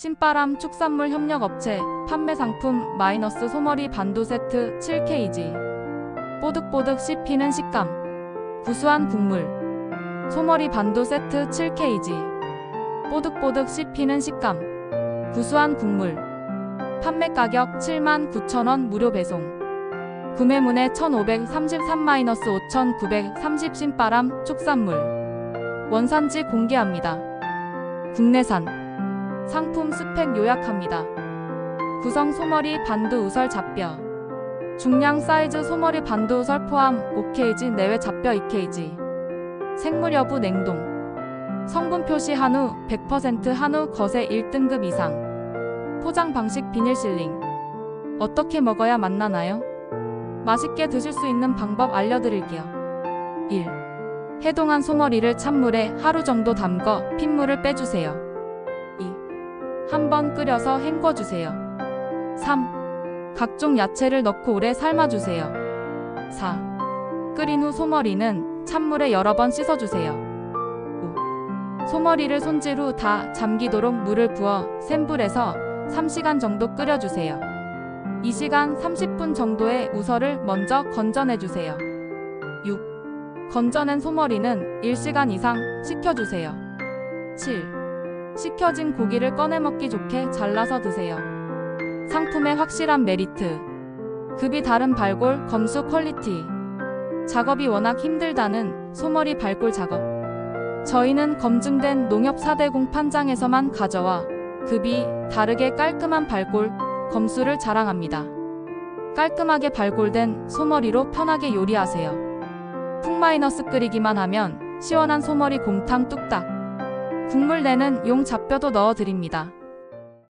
신바람 축산물 협력업체 판매 상품 마이너스 소머리 반도 세트 7kg 뽀득뽀득 씹히는 식감. 구수한 국물. 소머리 반도 세트 7kg 뽀득뽀득 씹히는 식감. 구수한 국물. 판매 가격 79,000원 무료 배송. 구매문의 1533-5,930 신바람 축산물. 원산지 공개합니다. 국내산 상품 스펙 요약합니다. 구성 소머리 반두 우설 잡뼈 중량 사이즈 소머리 반두 우설 포함 5kg 내외 잡뼈 2kg 생물 여부 냉동 성분 표시 한우 100% 한우 거세 1등급 이상 포장 방식 비닐 실링 어떻게 먹어야 맛나나요? 맛있게 드실 수 있는 방법 알려드릴게요. 1. 해동한 소머리를 찬물에 하루 정도 담궈 핏물을 빼주세요. 2. 한번 끓여서 헹궈주세요. 3. 각종 야채를 넣고 오래 삶아주세요. 4. 끓인 후 소머리는 찬물에 여러 번 씻어주세요. 5. 소머리를 손질 후 다 잠기도록 물을 부어 센 불에서 3시간 정도 끓여주세요. 2시간 30분 정도의 우설을 먼저 건져내주세요. 6. 건져낸 소머리는 1시간 이상 식혀주세요. 7. 식혀진 고기를 꺼내 먹기 좋게 잘라서 드세요. 상품의 확실한 메리트. 급이 다른 발골 검수 퀄리티. 작업이 워낙 힘들다는 소머리 발골 작업. 저희는 검증된 농협 4대공 판장에서만 가져와 급이 다르게 깔끔한 발골 검수를 자랑합니다. 깔끔하게 발골된 소머리로 편하게 요리하세요. 푹 마이너스 끓이기만 하면 시원한 소머리 곰탕 뚝딱. 국물 내는 용 잡뼈도 넣어 드립니다.